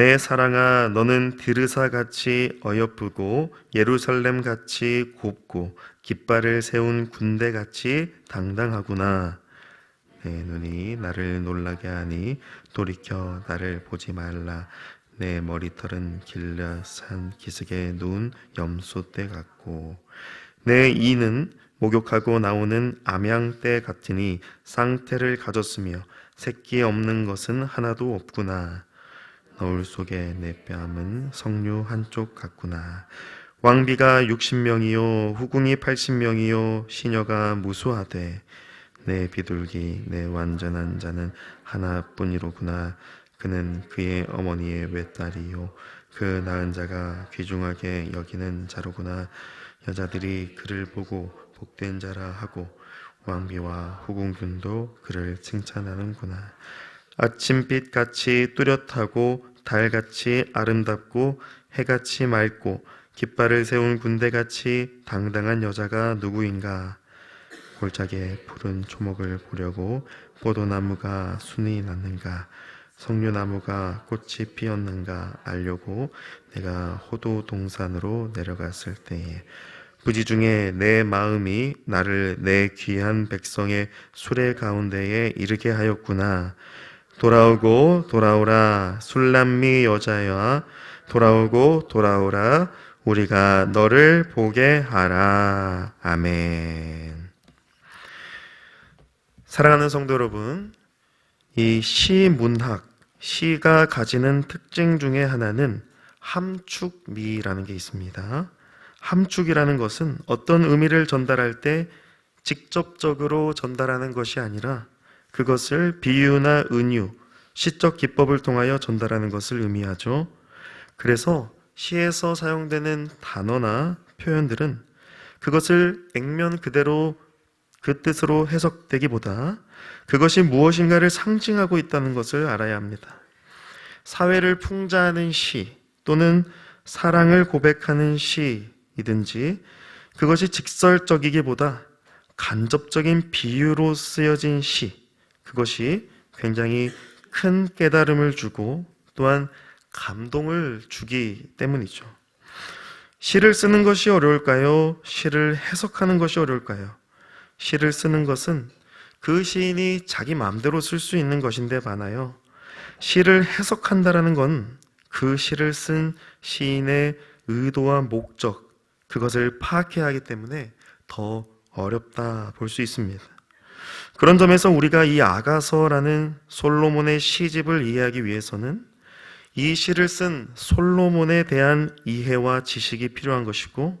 내 사랑아 너는 디르사 같이 어여쁘고 예루살렘 같이 곱고 깃발을 세운 군대 같이 당당하구나. 내 눈이 나를 놀라게 하니 돌이켜 나를 보지 말라. 내 머리털은 길라산 기슭에 누운 염소떼 같고 내 이는 목욕하고 나오는 암양떼 같으니 쌍태를 가졌으며 새끼 없는 것은 하나도 없구나. 너울 속에 내 뺨은 석류 한쪽 같구나. 왕비가 60명이요 후궁이 80명이요 시녀가 무수하되 내 비둘기 내 완전한 자는 하나뿐이로구나. 그는 그의 어머니의 외딸이요 그 낳은 자가 귀중하게 여기는 자로구나. 여자들이 그를 보고 복된 자라 하고 왕비와 후궁들도 그를 칭찬하는구나. 아침빛 같이 뚜렷하고 달같이 아름답고 해같이 맑고 깃발을 세운 군대같이 당당한 여자가 누구인가? 골짜기에 푸른 초목을 보려고 포도나무가 순이 났는가? 석류나무가 꽃이 피었는가 알려고 내가 호도 동산으로 내려갔을 때에 부지 중에 내 마음이 나를 내 귀한 백성의 수레 가운데에 이르게 하였구나. 돌아오고 돌아오라 술람미 여자여. 돌아오고 돌아오라 우리가 너를 보게 하라. 아멘. 사랑하는 성도 여러분 이 시문학 시가 가지는 특징 중에 하나는 함축미라는 게 있습니다. 함축이라는 것은 어떤 의미를 전달할 때 직접적으로 전달하는 것이 아니라 그것을 비유나 은유, 시적 기법을 통하여 전달하는 것을 의미하죠. 그래서 시에서 사용되는 단어나 표현들은 그것을 액면 그대로 그 뜻으로 해석되기보다 그것이 무엇인가를 상징하고 있다는 것을 알아야 합니다. 사회를 풍자하는 시 또는 사랑을 고백하는 시이든지 그것이 직설적이기보다 간접적인 비유로 쓰여진 시, 그것이 굉장히 큰 깨달음을 주고 또한 감동을 주기 때문이죠. 시를 쓰는 것이 어려울까요? 시를 해석하는 것이 어려울까요? 시를 쓰는 것은 그 시인이 자기 마음대로 쓸 수 있는 것인데 많아요. 시를 해석한다라는 건 그 시를 쓴 시인의 의도와 목적, 그것을 파악해야 하기 때문에 더 어렵다 볼 수 있습니다. 그런 점에서 우리가 이 아가서라는 솔로몬의 시집을 이해하기 위해서는 이 시를 쓴 솔로몬에 대한 이해와 지식이 필요한 것이고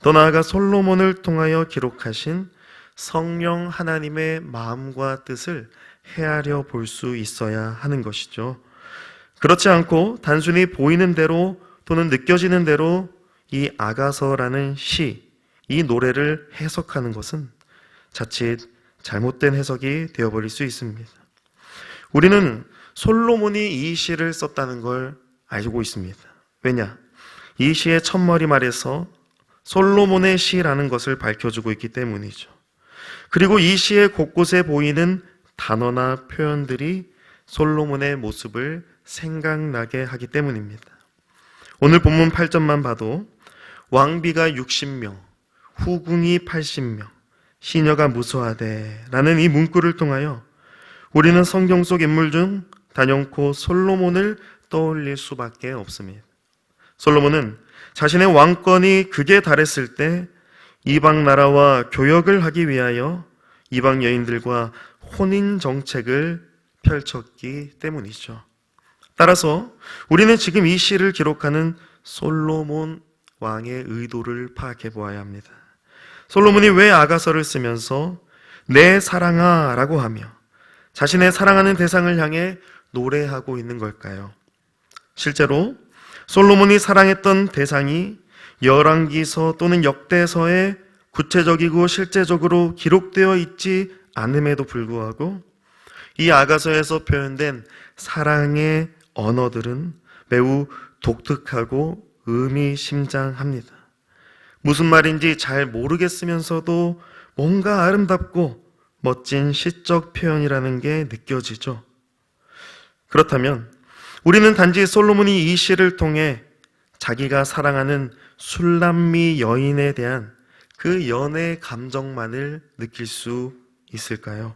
더 나아가 솔로몬을 통하여 기록하신 성령 하나님의 마음과 뜻을 헤아려 볼 수 있어야 하는 것이죠. 그렇지 않고 단순히 보이는 대로 또는 느껴지는 대로 이 아가서라는 시, 이 노래를 해석하는 것은 자칫 잘못된 해석이 되어버릴 수 있습니다. 우리는 솔로몬이 이 시를 썼다는 걸 알고 있습니다. 왜냐? 이 시의 첫머리 말에서 솔로몬의 시라는 것을 밝혀주고 있기 때문이죠. 그리고 이 시의 곳곳에 보이는 단어나 표현들이 솔로몬의 모습을 생각나게 하기 때문입니다. 오늘 본문 8절만 봐도 왕비가 60명, 후궁이 80명, 시녀가 무수하되 라는 이 문구를 통하여 우리는 성경 속 인물 중 단연코 솔로몬을 떠올릴 수밖에 없습니다. 솔로몬은 자신의 왕권이 극에 달했을 때 이방 나라와 교역을 하기 위하여 이방 여인들과 혼인 정책을 펼쳤기 때문이죠. 따라서 우리는 지금 이 시를 기록하는 솔로몬 왕의 의도를 파악해 보아야 합니다. 솔로몬이 왜 아가서를 쓰면서 내 사랑아 라고 하며 자신의 사랑하는 대상을 향해 노래하고 있는 걸까요? 실제로 솔로몬이 사랑했던 대상이 열왕기서 또는 역대서에 구체적이고 실제적으로 기록되어 있지 않음에도 불구하고 이 아가서에서 표현된 사랑의 언어들은 매우 독특하고 의미심장합니다. 무슨 말인지 잘 모르겠으면서도 뭔가 아름답고 멋진 시적 표현이라는 게 느껴지죠. 그렇다면 우리는 단지 솔로몬이 이 시를 통해 자기가 사랑하는 술람미 여인에 대한 그 연애 감정만을 느낄 수 있을까요?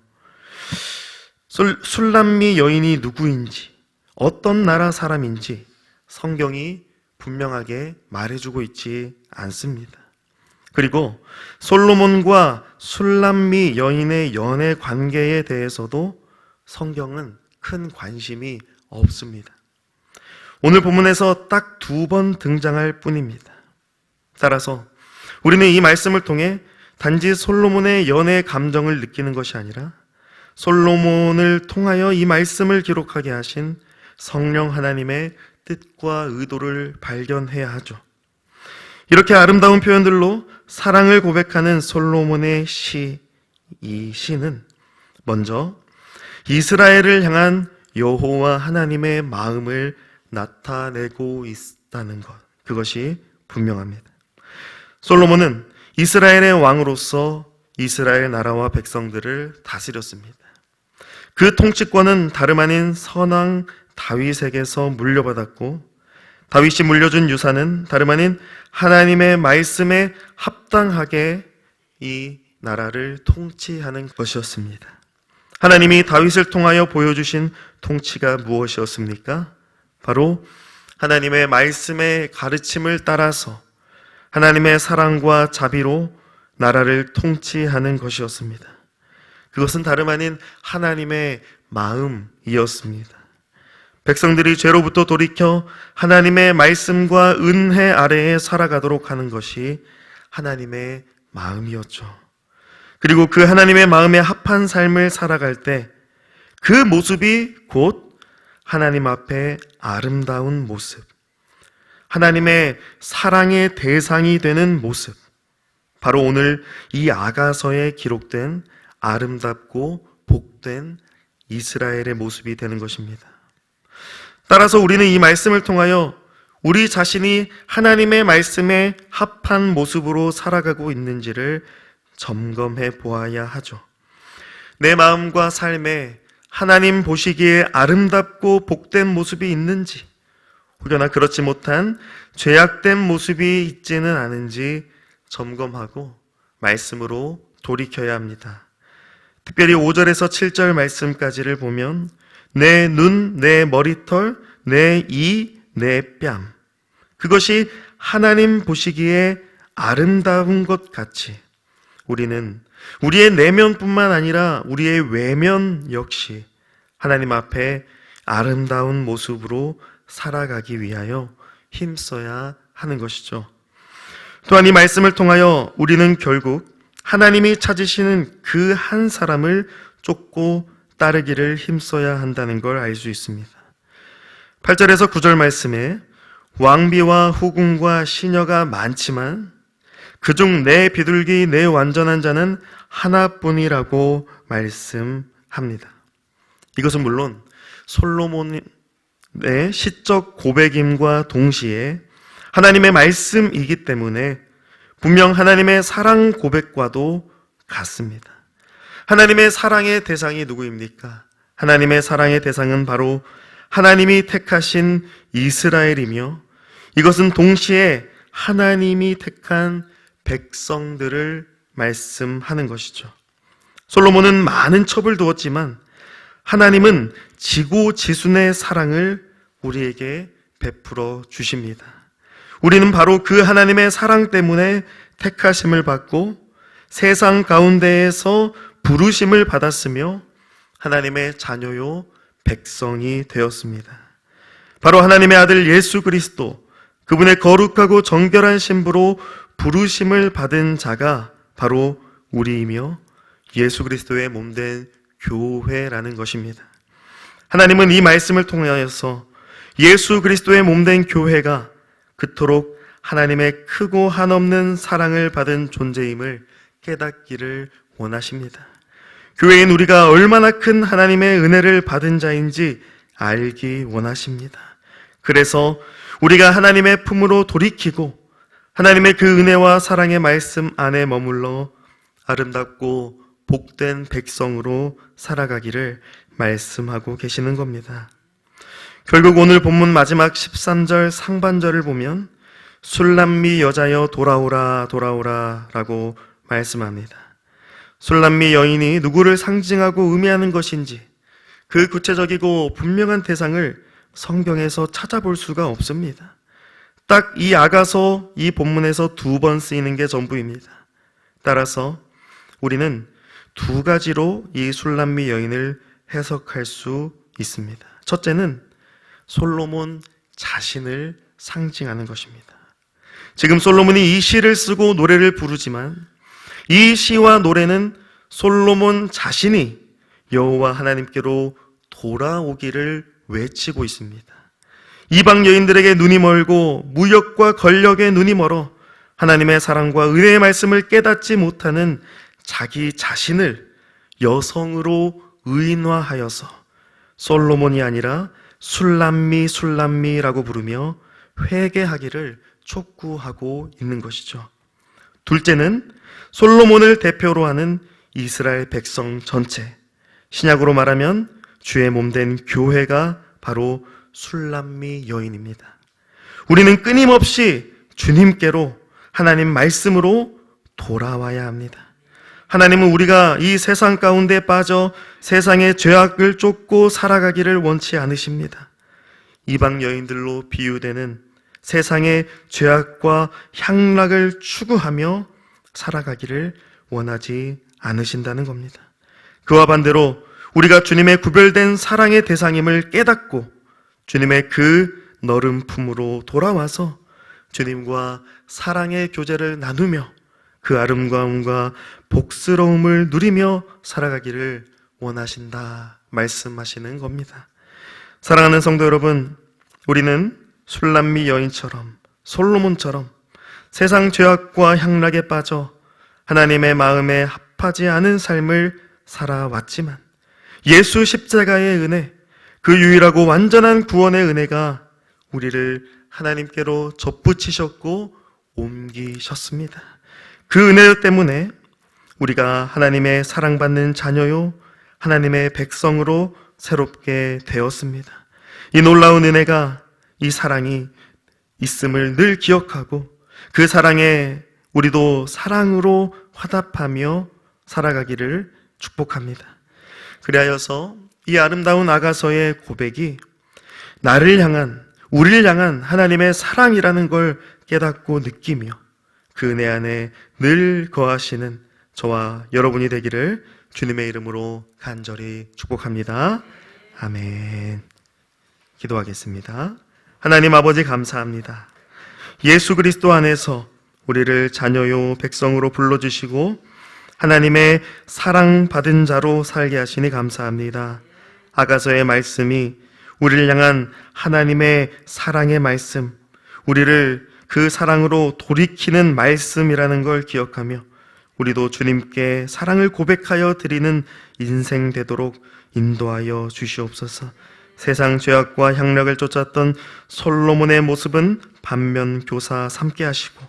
술, 술람미 여인이 누구인지, 어떤 나라 사람인지 성경이 분명하게 말해주고 있지 않습니다. 그리고 솔로몬과 술람미 여인의 연애 관계에 대해서도 성경은 큰 관심이 없습니다. 오늘 본문에서 딱 두 번 등장할 뿐입니다. 따라서 우리는 이 말씀을 통해 단지 솔로몬의 연애 감정을 느끼는 것이 아니라 솔로몬을 통하여 이 말씀을 기록하게 하신 성령 하나님의 뜻과 의도를 발견해야 하죠. 이렇게 아름다운 표현들로 사랑을 고백하는 솔로몬의 시, 이 시는 먼저 이스라엘을 향한 여호와 하나님의 마음을 나타내고 있다는 것. 그것이 분명합니다. 솔로몬은 이스라엘의 왕으로서 이스라엘 나라와 백성들을 다스렸습니다. 그 통치권은 다름 아닌 선왕 다윗에게서 물려받았고 다윗이 물려준 유산은 다름 아닌 하나님의 말씀에 합당하게 이 나라를 통치하는 것이었습니다. 하나님이 다윗을 통하여 보여주신 통치가 무엇이었습니까? 바로 하나님의 말씀의 가르침을 따라서 하나님의 사랑과 자비로 나라를 통치하는 것이었습니다. 그것은 다름 아닌 하나님의 마음이었습니다. 백성들이 죄로부터 돌이켜 하나님의 말씀과 은혜 아래에 살아가도록 하는 것이 하나님의 마음이었죠. 그리고 그 하나님의 마음에 합한 삶을 살아갈 때 그 모습이 곧 하나님 앞에 아름다운 모습, 하나님의 사랑의 대상이 되는 모습, 바로 오늘 이 아가서에 기록된 아름답고 복된 이스라엘의 모습이 되는 것입니다. 따라서 우리는 이 말씀을 통하여 우리 자신이 하나님의 말씀에 합한 모습으로 살아가고 있는지를 점검해 보아야 하죠. 내 마음과 삶에 하나님 보시기에 아름답고 복된 모습이 있는지, 혹여나 그렇지 못한 죄악된 모습이 있지는 않은지 점검하고 말씀으로 돌이켜야 합니다. 특별히 5절에서 7절 말씀까지를 보면 내 눈, 내 머리털, 내 이, 내 뺨. 그것이 하나님 보시기에 아름다운 것 같이 우리는 우리의 내면뿐만 아니라 우리의 외면 역시 하나님 앞에 아름다운 모습으로 살아가기 위하여 힘써야 하는 것이죠. 또한 이 말씀을 통하여 우리는 결국 하나님이 찾으시는 그 한 사람을 쫓고 따르기를 힘써야 한다는 걸 알 수 있습니다. 8절에서 9절 말씀에 왕비와 후궁과 시녀가 많지만 그중 내 비둘기 내 완전한 자는 하나뿐이라고 말씀합니다. 이것은 물론 솔로몬의 시적 고백임과 동시에 하나님의 말씀이기 때문에 분명 하나님의 사랑 고백과도 같습니다. 하나님의 사랑의 대상이 누구입니까? 하나님의 사랑의 대상은 바로 하나님이 택하신 이스라엘이며 이것은 동시에 하나님이 택한 백성들을 말씀하는 것이죠. 솔로몬은 많은 첩을 두었지만 하나님은 지고 지순의 사랑을 우리에게 베풀어 주십니다. 우리는 바로 그 하나님의 사랑 때문에 택하심을 받고 세상 가운데에서 부르심을 받았으며 하나님의 자녀요 백성이 되었습니다. 바로 하나님의 아들 예수 그리스도 그분의 거룩하고 정결한 신부로 부르심을 받은 자가 바로 우리이며 예수 그리스도의 몸된 교회라는 것입니다. 하나님은 이 말씀을 통하여서 예수 그리스도의 몸된 교회가 그토록 하나님의 크고 한없는 사랑을 받은 존재임을 깨닫기를 원하십니다. 교회인 우리가 얼마나 큰 하나님의 은혜를 받은 자인지 알기 원하십니다. 그래서 우리가 하나님의 품으로 돌이키고 하나님의 그 은혜와 사랑의 말씀 안에 머물러 아름답고 복된 백성으로 살아가기를 말씀하고 계시는 겁니다. 결국 오늘 본문 마지막 13절 상반절을 보면 술람미 여자여 돌아오라 돌아오라 라고 말씀합니다. 술람미 여인이 누구를 상징하고 의미하는 것인지 그 구체적이고 분명한 대상을 성경에서 찾아볼 수가 없습니다. 딱 이 아가서 이 본문에서 두 번 쓰이는 게 전부입니다. 따라서 우리는 두 가지로 이 술람미 여인을 해석할 수 있습니다. 첫째는 솔로몬 자신을 상징하는 것입니다. 지금 솔로몬이 이 시를 쓰고 노래를 부르지만 이 시와 노래는 솔로몬 자신이 여호와 하나님께로 돌아오기를 외치고 있습니다. 이방 여인들에게 눈이 멀고 무역과 권력에 눈이 멀어 하나님의 사랑과 은혜의 말씀을 깨닫지 못하는 자기 자신을 여성으로 의인화하여서 솔로몬이 아니라 술람미 술람미라고 부르며 회개하기를 촉구하고 있는 것이죠. 둘째는 솔로몬을 대표로 하는 이스라엘 백성 전체. 신약으로 말하면 주의 몸된 교회가 바로 술람미 여인입니다. 우리는 끊임없이 주님께로 하나님 말씀으로 돌아와야 합니다. 하나님은 우리가 이 세상 가운데 빠져 세상의 죄악을 쫓고 살아가기를 원치 않으십니다. 이방 여인들로 비유되는 세상의 죄악과 향락을 추구하며 살아가기를 원하지 않으신다는 겁니다. 그와 반대로 우리가 주님의 구별된 사랑의 대상임을 깨닫고 주님의 그 너른 품으로 돌아와서 주님과 사랑의 교제를 나누며 그 아름다움과 복스러움을 누리며 살아가기를 원하신다 말씀하시는 겁니다. 사랑하는 성도 여러분, 우리는 술람미 여인처럼 솔로몬처럼 세상 죄악과 향락에 빠져 하나님의 마음에 합하지 않은 삶을 살아왔지만 예수 십자가의 은혜, 그 유일하고 완전한 구원의 은혜가 우리를 하나님께로 접붙이셨고 옮기셨습니다. 그 은혜 때문에 우리가 하나님의 사랑받는 자녀요, 하나님의 백성으로 새롭게 되었습니다. 이 놀라운 은혜가, 이 사랑이 있음을 늘 기억하고 그 사랑에 우리도 사랑으로 화답하며 살아가기를 축복합니다. 그리하여서 이 아름다운 아가서의 고백이 나를 향한, 우리를 향한 하나님의 사랑이라는 걸 깨닫고 느끼며 그 은혜 안에 늘 거하시는 저와 여러분이 되기를 주님의 이름으로 간절히 축복합니다. 아멘. 기도하겠습니다. 하나님 아버지 감사합니다. 예수 그리스도 안에서 우리를 자녀요 백성으로 불러주시고 하나님의 사랑받은 자로 살게 하시니 감사합니다. 아가서의 말씀이 우리를 향한 하나님의 사랑의 말씀, 우리를 그 사랑으로 돌이키는 말씀이라는 걸 기억하며 우리도 주님께 사랑을 고백하여 드리는 인생 되도록 인도하여 주시옵소서. 세상 죄악과 향락을 쫓았던 솔로몬의 모습은 반면 교사 삼게 하시고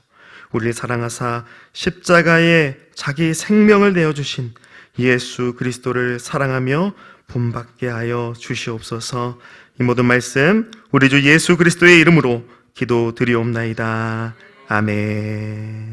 우리를 사랑하사 십자가에 자기 생명을 내어 주신 예수 그리스도를 사랑하며 본받게 하여 주시옵소서. 이 모든 말씀 우리 주 예수 그리스도의 이름으로 기도 드리옵나이다. 아멘.